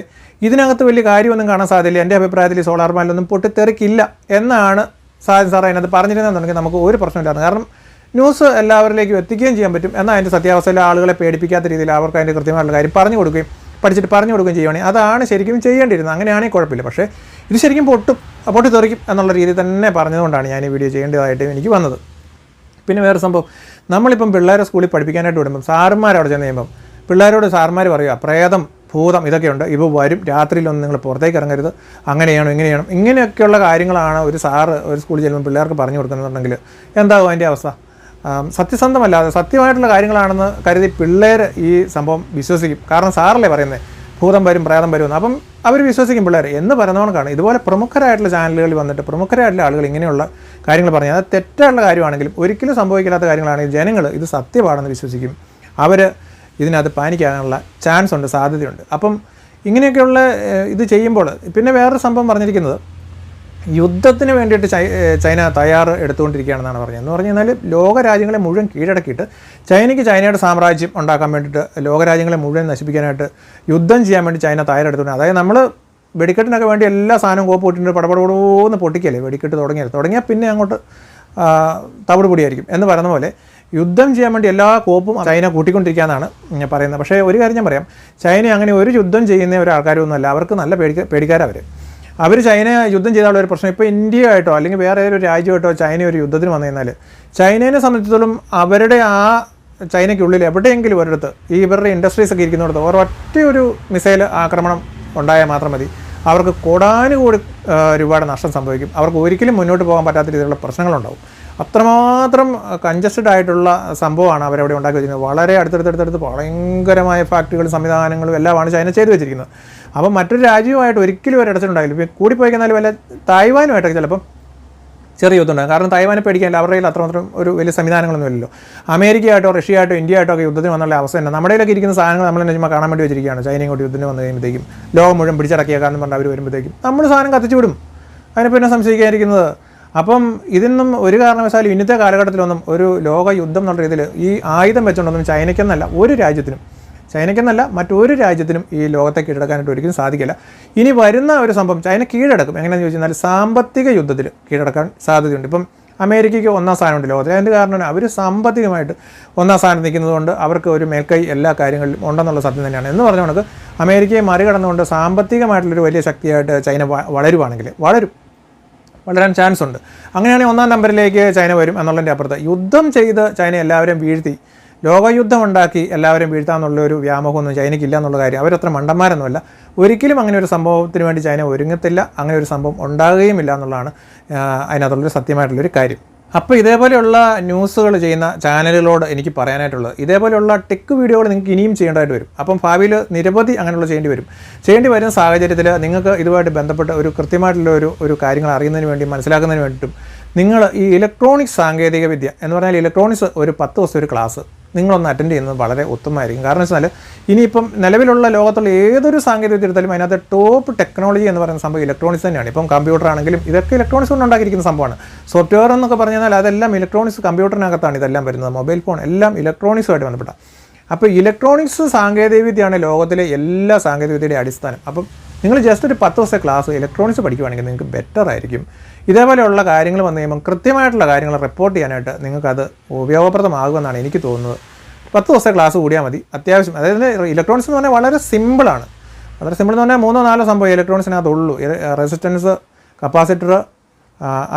ഇതിനകത്ത് വലിയ കാര്യമൊന്നും കാണാൻ സാധ്യതയില്ല. എന്റെ അഭിപ്രായത്തിൽ ഈ സോളാർ പാനലൊന്നും പൊട്ടിത്തെറിക്കില്ല എന്നാണ് സായൻ സാർ അതിനകത്ത് പറഞ്ഞിരുന്നതെന്നുണ്ടെങ്കിൽ നമുക്ക് ഒരു പ്രശ്നമില്ലായിരുന്നു കാരണം ന്യൂസ് എല്ലാവരിലേക്കും എത്തിക്കുകയും ചെയ്യാൻ പറ്റും. എന്നാൽ അതിന്റെ സത്യാവസ്ഥയിൽ ആളുകളെ പേടിപ്പിക്കാത്ത രീതിയിൽ അവർക്ക് അതിന്റെ കൃത്യമായിട്ടുള്ള കാര്യം പറഞ്ഞു കൊടുക്കുകയും പഠിച്ചിട്ട് പറഞ്ഞു കൊടുക്കുകയും ചെയ്യുവാണെങ്കിൽ അതാണ് ശരിക്കും ചെയ്യേണ്ടിയിരുന്നത്. അങ്ങനെയാണെങ്കിൽ കുഴപ്പമില്ല. പക്ഷേ ഇത് ശരിക്കും പൊട്ടും പൊട്ടി തെറിക്കും എന്നുള്ള രീതിയിൽ തന്നെ പറഞ്ഞതുകൊണ്ടാണ് ഞാൻ ഈ വീഡിയോ ചെയ്യേണ്ടതായിട്ട് എനിക്ക് വന്നത്. പിന്നെ വേറെ സംഭവം. നമ്മളിപ്പം പിള്ളേരെ സ്കൂളിൽ പഠിപ്പിക്കാനായിട്ട് വിടുമ്പം സാർമാർ അവിടെ ചെന്ന് കഴിയുമ്പം പിള്ളേരോട് സാർമാർ പറയുക പ്രേതം ഭൂതം ഇതൊക്കെയുണ്ട്. ഇവ വരും രാത്രിയിലൊന്നും നിങ്ങൾ പുറത്തേക്ക് ഇറങ്ങരുത്. അങ്ങനെയാണോ ഇങ്ങനെയാണോ? ഇങ്ങനെയൊക്കെയുള്ള കാര്യങ്ങളാണ് ഒരു സാറ് ഒരു സ്കൂളിൽ ചെല്ലുമ്പോൾ പിള്ളേർക്ക് പറഞ്ഞു കൊടുക്കുന്നുണ്ടെങ്കിൽ എന്താകും അതിന്റെ അവസ്ഥ? സത്യസന്ധമല്ലാതെ സത്യമായിട്ടുള്ള കാര്യങ്ങളാണെന്ന് കരുതി പിള്ളേർ ഈ സംഭവം വിശ്വസിക്കും. കാരണം സാറല്ലേ പറയുന്നത് ഭൂതം വരും പ്രേതം വരും അപ്പം അവർ വിശ്വസിക്കും പിള്ളേർ എന്ന് പറയുന്നവണക്കാണ് ഇതുപോലെ പ്രമുഖരായിട്ടുള്ള ചാനലുകളിൽ വന്നിട്ട് പ്രമുഖരായിട്ടുള്ള ആളുകൾ ഇങ്ങനെയുള്ള കാര്യങ്ങൾ പറഞ്ഞു അത് തെറ്റായിട്ടുള്ള കാര്യമാണെങ്കിലും ഒരിക്കലും സംഭവിക്കാത്ത കാര്യങ്ങളാണെങ്കിൽ ജനങ്ങൾ ഇത് സത്യമാണെന്ന് വിശ്വസിക്കും. അവർ ഇതിനകത്ത് പാനിക്കാനുള്ള ചാൻസ് ഉണ്ട് സാധ്യതയുണ്ട്. അപ്പം ഇങ്ങനെയൊക്കെയുള്ള ഇത് ചെയ്യുമ്പോൾ പിന്നെ വേറൊരു സംഭവം പറഞ്ഞിരിക്കുന്നത് യുദ്ധത്തിന് വേണ്ടിയിട്ട് ചൈന തയ്യാർ എടുത്തുകൊണ്ടിരിക്കുകയാണെന്നാണ് പറഞ്ഞത്. എന്ന് പറഞ്ഞു കഴിഞ്ഞാൽ ലോകരാജ്യങ്ങളെ മുഴുവൻ കീഴടക്കിയിട്ട് ചൈനയ്ക്ക് ചൈനയുടെ സാമ്രാജ്യം ഉണ്ടാക്കാൻ വേണ്ടിയിട്ട് ലോകരാജ്യങ്ങളെ മുഴുവൻ നശിപ്പിക്കാനായിട്ട് യുദ്ധം ചെയ്യാൻ വേണ്ടി ചൈന തയ്യാറെടുത്തുകൊണ്ട് അതായത് നമ്മൾ വെടിക്കെട്ടിനൊക്കെ വേണ്ടി എല്ലാ സാധനവും കോപ്പ് പൊട്ടിട്ട് പടപടപടോന്ന് പൊട്ടിക്കല്ലേ വെടിക്കെട്ട് തുടങ്ങിയത്. തുടങ്ങിയാൽ പിന്നെ അങ്ങോട്ട് തവിട് പൊടിയായിരിക്കും എന്ന് പറയുന്ന പോലെ യുദ്ധം ചെയ്യാൻ വേണ്ടി എല്ലാ കോപ്പും ചൈന കൂട്ടിക്കൊണ്ടിരിക്കുകയെന്നാണ് ഞാൻ പറയുന്നത്. പക്ഷേ ഒരു കാര്യം ഞാൻ പറയാം. ചൈന അങ്ങനെ ഒരു യുദ്ധം ചെയ്യുന്ന ഒരു ആൾക്കാരൊന്നുമല്ല അവർക്ക് നല്ല പേടിക്ക പേടിക്കാരവർ അവർ ചൈന യുദ്ധം ചെയ്താലുള്ള ഒരു പ്രശ്നം. ഇപ്പോൾ ഇന്ത്യയായിട്ടോ അല്ലെങ്കിൽ വേറെ ഏതൊരു രാജ്യമായിട്ടോ ചൈന ഒരു യുദ്ധത്തിന് വന്നു കഴിഞ്ഞാൽ ചൈനയെ സംബന്ധിച്ചിടത്തോളം അവരുടെ ആ ചൈനയ്ക്കുള്ളിൽ എവിടെയെങ്കിലും ഒരിടത്ത് ഈ ഇവരുടെ ഇൻഡസ്ട്രീസ് ഒക്കെ ഇരിക്കുന്നിടത്ത് ഒരൊറ്റ ഒരു മിസൈൽ ആക്രമണം ഉണ്ടായാൽ മാത്രം മതി. അവർക്ക് കോടാനുകോടി രൂപയുടെ നഷ്ടം സംഭവിക്കും. അവർക്ക് ഒരിക്കലും മുന്നോട്ട് പോകാൻ പറ്റാത്ത രീതിയിലുള്ള പ്രശ്നങ്ങളുണ്ടാവും. അത്രമാത്രം കൺജസ്റ്റഡ് ആയിട്ടുള്ള സംഭവമാണ് അവരവിടെ ഉണ്ടാക്കി വെച്ചിരിക്കുന്നത്. വളരെ അടുത്തടുത്തടുത്തടുത്ത് ഭയങ്കരമായ ഫാക്ടറികളും സംവിധാനങ്ങളും എല്ലാമാണ് ചൈന ചെയ്തു വെച്ചിരിക്കുന്നത്. അപ്പം മറ്റൊരു രാജ്യവുമായിട്ട് ഒരിക്കലും ഒരു ഇപ്പം കൂടിപ്പോയി കഴിഞ്ഞാൽ വല്ല തായ്വാനുമായിട്ടൊക്കെ ചിലപ്പം ചെറിയ യുദ്ധം ഉണ്ടാകും കാരണം തായ്വാനെ പേടിക്കാൻ അവരുടെ കയ്യിൽ അത്രമാത്രം ഒരു വലിയ സംവിധാനങ്ങളൊന്നും ഇല്ലല്ലോ അമേരിക്കയായിട്ടോ റഷ്യയായിട്ടോ ഇന്ത്യയായിട്ടോ ഒക്കെ യുദ്ധത്തിന് വന്നുള്ള അവസ്ഥ തന്നെ. നമ്മുടെ കയ്യിലൊക്കെ ഇരിക്കുന്ന സാധനങ്ങൾ നമ്മൾ തന്നെ ചുമ്മാ കാണാൻ വേണ്ടി വെച്ചിരിക്കുകയാണ്. ചൈനയും കൂടി യുദ്ധത്തിന് വന്നു കഴിയുമ്പോഴത്തേക്കും ലോകം മുഴുവൻ പിടിച്ചടക്കിയേക്കാന്ന് പറഞ്ഞാൽ അവർ വരുമ്പോഴത്തേക്കും നമ്മൾ സാധനം കത്തിച്ചു വിടും. അതിനെ പിന്നെ സംശയിക്കാതിരിക്കുന്നത് അപ്പം ഇതിനൊന്നും ഒരു കാരണവശാലും ഇന്നത്തെ കാലഘട്ടത്തിലൊന്നും ഒരു ലോക യുദ്ധം എന്നുള്ള രീതിയിൽ ഈ ആയുധം വെച്ചുകൊണ്ടൊന്നും ചൈനയ്ക്കെന്നല്ല ഒരു രാജ്യത്തിനും ചൈനയ്ക്കെന്നല്ല മറ്റൊരു രാജ്യത്തിനും ഈ ലോകത്തെ കീഴടക്കാനായിട്ട് ഒരിക്കലും സാധിക്കില്ല. ഇനി വരുന്ന ഒരു സംഭവം ചൈന കീഴടക്കും. എങ്ങനെയാണെന്ന് ചോദിച്ചു കഴിഞ്ഞാൽ സാമ്പത്തിക യുദ്ധത്തിൽ കീഴടക്കാൻ സാധ്യതയുണ്ട്. ഇപ്പം അമേരിക്കയ്ക്ക് ഒന്നാം സ്ഥാനമുണ്ട് ലോകത്തിൽ. അതിന്റെ കാരണം അവർ സാമ്പത്തികമായിട്ട് ഒന്നാം സ്ഥാനം നിൽക്കുന്നതുകൊണ്ട് അവർക്ക് ഒരു മേൽക്കൈ എല്ലാ കാര്യങ്ങളിലും ഉണ്ടെന്നുള്ള സത്യം തന്നെയാണ്. എന്ന് പറഞ്ഞ കണക്ക് അമേരിക്കയെ മറികടന്നുകൊണ്ട് സാമ്പത്തികമായിട്ടുള്ളൊരു വലിയ ശക്തിയായിട്ട് ചൈന വളരുവാണെങ്കിൽ വളരും. വളരാൻ ചാൻസ് ഉണ്ട് അങ്ങനെയാണെങ്കിൽ ഒന്നാം നമ്പറിലേക്ക് ചൈന വരും എന്നുള്ളതിന്റെ അപ്പുറത്ത്. യുദ്ധം ചെയ്ത് ചൈന എല്ലാവരെയും വീഴ്ത്തി. ലോകയുദ്ധം എല്ലാവരും വീഴ്ത്താന്നുള്ള ഒരു വ്യാമോഹമൊന്നും ചൈനയ്ക്കില്ല എന്നുള്ള കാര്യം. അവരത്ര മണ്ടന്മാരൊന്നുമല്ല. ഒരിക്കലും അങ്ങനെ ഒരു സംഭവത്തിന് വേണ്ടി ചൈന ഒരുങ്ങത്തില്ല. അങ്ങനെ ഒരു സംഭവം ഉണ്ടാകുകയുമില്ല എന്നുള്ളതാണ് അതിനകത്തുള്ളൊരു സത്യമായിട്ടുള്ളൊരു കാര്യം. അപ്പോൾ ഇതേപോലെയുള്ള ന്യൂസുകൾ ചെയ്യുന്ന ചാനലുകളോട് എനിക്ക് പറയാനായിട്ടുള്ളത് ഇതേപോലെയുള്ള ടെക് വീഡിയോകൾ നിങ്ങൾക്ക് ഇനിയും ചെയ്യേണ്ടതായിട്ട് വരും. അപ്പം ഭാവിയിൽ നിരവധി അങ്ങനെയുള്ള ചെയ്യേണ്ടി വരും. ചെയ്യേണ്ടി വരുന്ന സാഹചര്യത്തിൽ നിങ്ങൾക്ക് ഇതുമായിട്ട് ബന്ധപ്പെട്ട ഒരു കൃത്യമായിട്ടുള്ള ഒരു ഒരു കാര്യങ്ങൾ അറിയുന്നതിന് വേണ്ടി മനസ്സിലാക്കുന്നതിന് വേണ്ടിയിട്ടും നിങ്ങൾ ഈ ഇലക്ട്രോണിക്സ് സാങ്കേതിക വിദ്യ എന്ന് പറഞ്ഞാൽ ഇലക്ട്രോണിക്സ് ഒരു പത്ത് ദിവസത്തെ ഒരു ക്ലാസ്. നിങ്ങളൊന്ന് അറ്റൻഡ് ചെയ്യുന്നത് വളരെ ഉത്തമമായിരിക്കും. കാരണം വെച്ചാൽ ഇനിയിപ്പം നിലവിലുള്ള ലോകത്തുള്ള ഏതൊരു സാങ്കേതിക എടുത്താലും അതിനകത്ത് ടോപ്പ് ടെക്നോളജി എന്ന് പറയുന്ന സംഭവം ഇലക്ട്രോണിക്സ് തന്നെയാണ്. ഇപ്പം കമ്പ്യൂട്ടർ ആണെങ്കിലും ഇതൊക്കെ ഇലക്ട്രോണിക്സ് കൊണ്ട് ഉണ്ടാക്കിയിരിക്കുന്ന സംഭവമാണ്. സോഫ്റ്റ്വെയർ എന്നൊക്കെ പറഞ്ഞാൽ അതെല്ലാം ഇലക്ട്രോണിക്സ് കമ്പ്യൂട്ടറിനകത്താണ് ഇതെല്ലാം വരുന്നത്. മൊബൈൽ ഫോൺ എല്ലാം ഇലക്ട്രോണിക്സുമായിട്ട് ബന്ധപ്പെട്ട. അപ്പോൾ ഇലക്ട്രോണിക്സ് സാങ്കേതികവിദ്യയാണ് ലോകത്തിലെ എല്ലാ സാങ്കേതികവിദ്യയുടെ അടിസ്ഥാനം. അപ്പം നിങ്ങൾ ജസ്റ്റ് ഒരു പത്ത് ദിവസത്തെ ക്ലാസ് ഇലക്ട്രോണിക്സ് പഠിക്കുവാണെങ്കിൽ നിങ്ങൾക്ക് ബെറ്റർ ആയിരിക്കും. ഇതേപോലെയുള്ള കാര്യങ്ങൾ വന്നു കഴിയുമ്പം കൃത്യമായിട്ടുള്ള കാര്യങ്ങൾ റിപ്പോർട്ട് ചെയ്യാനായിട്ട് നിങ്ങൾക്കത് ഉപയോഗപ്രദമാകുമെന്നാണ് എനിക്ക് തോന്നുന്നത്. പത്ത് ദിവസത്തെ ക്ലാസ് കൂടിയാൽ മതി. അത്യാവശ്യം അതായത് ഇലക്ട്രോണിക്സ് എന്ന് പറഞ്ഞാൽ വളരെ സിമ്പിളാണ് വളരെ സിമ്പിൾ എന്ന് പറഞ്ഞാൽ മൂന്നോ നാലോ സംഭവം ഇലക്ട്രോണിക്സിനകത്തുള്ളൂ റെസിസ്റ്റൻസ് കപ്പാസിറ്റർ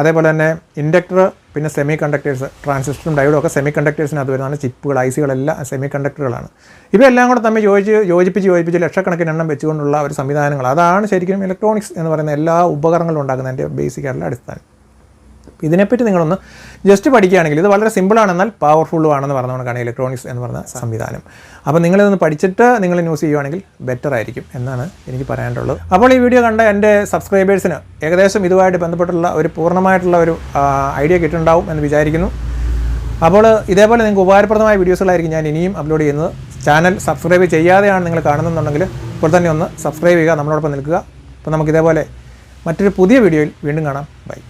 അതേപോലെ തന്നെ ഇൻഡക്ടർ പിന്നെ സെമി കണ്ടക്ടേഴ്സ് ട്രാൻസിസ്റ്ററും ഡയോഡും ഒക്കെ സെമി കണ്ടക്ടേഴ്സിനകത്ത് വരുന്നതാണ് ചിപ്പുകൾ ഐ സികളെല്ലാം സെമി കണ്ടക്ടറുകളാണ് ഇവയെല്ലാം കൂടെ തമ്മിൽ യോജിച്ച് യോജിപ്പിച്ച് യോജിപ്പിച്ച് ലക്ഷക്കണക്കിന് എണ്ണം വെച്ചുകൊണ്ടുള്ള ഒരു സംവിധാനങ്ങൾ അതാണ് ശരിക്കും ഇലക്ട്രോണിക്സ് എന്ന് പറയുന്ന എല്ലാ ഉപകരണങ്ങളും ഉണ്ടാക്കുന്നതിന്റെ ബേസിക് ആയിട്ടുള്ള അടിസ്ഥാനം. ഇതിനെപ്പറ്റി നിങ്ങളൊന്ന് ജസ്റ്റ് പഠിക്കുകയാണെങ്കിൽ ഇത് വളരെ സിമ്പിളാണ് എന്നാൽ പവർഫുള്ളും ആണെന്ന് പറഞ്ഞുകൊണ്ടാണ് ഇലക്ട്രോണിക്സ് എന്ന് പറഞ്ഞ സംവിധാനം. അപ്പോൾ നിങ്ങളിതൊന്ന് പഠിച്ചിട്ട് നിങ്ങൾ യൂസ് ചെയ്യുവാണെങ്കിൽ ബെറ്റർ ആയിരിക്കും എന്നാണ് എനിക്ക് പറയാനുള്ളത്. അപ്പോൾ ഈ വീഡിയോ കണ്ട എന്റെ സബ്സ്ക്രൈബേഴ്സിന് ഏകദേശം ഇതുമായിട്ട് ബന്ധപ്പെട്ടുള്ള ഒരു പൂർണമായിട്ടുള്ള ഒരു ഐഡിയ കിട്ടുന്നുണ്ടാവും എന്ന് വിചാരിക്കുന്നു. അപ്പോൾ ഇതേപോലെ നിങ്ങൾക്ക് ഉപകാരപ്രദമായ വീഡിയോസുകളായിരിക്കും ഞാൻ ഇനിയും അപ്ലോഡ് ചെയ്യുന്നത്. ചാനൽ സബ്സ്ക്രൈബ് ചെയ്യാതെയാണ് നിങ്ങൾ കാണുന്നുണ്ടെങ്കിൽ ഇപ്പോൾ തന്നെ ഒന്ന് സബ്സ്ക്രൈബ് ചെയ്യുക നമ്മളോടൊപ്പം നിൽക്കുക. അപ്പോൾ നമുക്ക് ഇതേപോലെ മറ്റൊരു പുതിയ വീഡിയോയിൽ വീണ്ടും കാണാം. ബൈ